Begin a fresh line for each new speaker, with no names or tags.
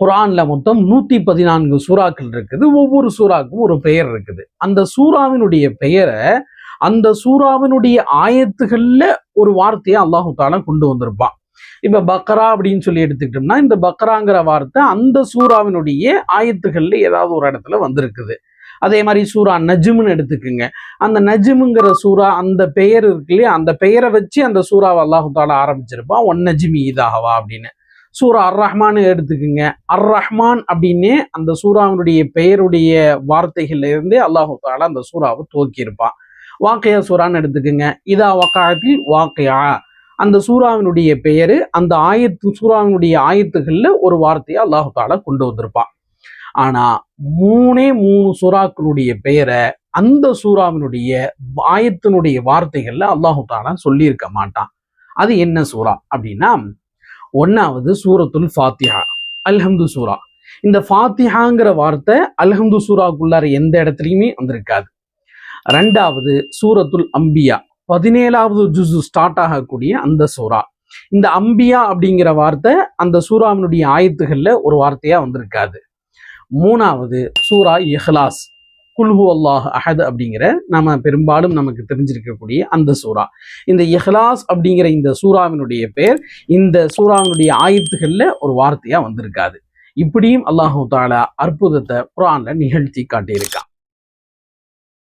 குரானில் மொத்தம் நூற்றி பதினான்கு சூறாக்கள் இருக்குது. ஒவ்வொரு சூறாக்கும் ஒரு பெயர் இருக்குது. அந்த சூறாவினுடைய பெயரை அந்த சூறாவினுடைய ஆயத்துகளில் ஒரு வார்த்தையை அல்லாஹு தாலா கொண்டு வந்திருப்பான். இப்போ பக்ரா அப்படின்னு சொல்லி எடுத்துக்கிட்டோம்னா இந்த பக்ராங்கிற வார்த்தை அந்த சூறாவினுடைய ஆயத்துகளில் ஏதாவது ஒரு இடத்துல வந்திருக்குது. அதே மாதிரி சூரா நஜிம்னு எடுத்துக்கோங்க. அந்த நஜிமுங்கிற சூறா அந்த பெயர் இருக்கு இல்லையா? அந்த பெயரை வச்சு அந்த சூறாவை அல்லாஹு தாலா ஆரம்பிச்சிருப்பான். ஒன் நஜிமி இதாகவா அப்படின்னு. சூரா அர் ரஹ்மான்னு எடுத்துக்குங்க. அர் ரஹ்மான் அப்படின்னே அந்த சூறாவினுடைய பெயருடைய வார்த்தைகள்ல இருந்தே அல்லாஹு தாலா அந்த சூறாவை துவக்கியிருப்பான். வாக்கையா சூறான்னு எடுத்துக்குங்க. இதா வக்காயத்தில் வாக்கையா. அந்த சூறாவினுடைய பெயரு அந்த ஆயத்து சூறாவினுடைய ஆயத்துகள்ல ஒரு வார்த்தையை அல்லாஹு தாலா கொண்டு வந்திருப்பான். ஆனா மூணே மூணு சூறாக்களுடைய பெயரை அந்த சூறாவினுடைய ஆயத்தினுடைய வார்த்தைகள்ல அல்லாஹு தாலா சொல்லியிருக்க மாட்டான். அது என்ன சூறா அப்படின்னா ஒன்னாவது சூரத்துல் ஃபாத்திஹா அல்ஹம்து சூரா. இந்த ஃபாத்திஹாங்கிற வார்த்தை அல்ஹம்து சூராக்குள்ளார எந்த இடத்துலையுமே வந்திருக்காது. ரெண்டாவது சூரத்துல் அம்பியா பதினேழாவது ஜுசு ஸ்டார்ட் ஆகக்கூடிய அந்த சூறா இந்த அம்பியா அப்படிங்கிற வார்த்தை அந்த சூறாவினுடைய ஆயத்துகள்ல ஒரு வார்த்தையா வந்திருக்காது. மூணாவது சூரா இஹ்லாஸ் குல்ஹு அல்லாஹ் அஹத் அப்படிங்கிற நம்ம பெரும்பாலும் நமக்கு தெரிஞ்சிருக்கக்கூடிய அந்த சூறா. இந்த இஹ்லாஸ் அப்படிங்கிற இந்த சூறாவினுடைய பேர் இந்த சூறாவினுடைய ஆயத்துகளில் ஒரு வார்த்தையா வந்திருக்காது. இப்படியும் அல்லாஹு தாலா அற்புதத்தை குரான்ல நிகழ்த்தி காட்டியிருக்கான்.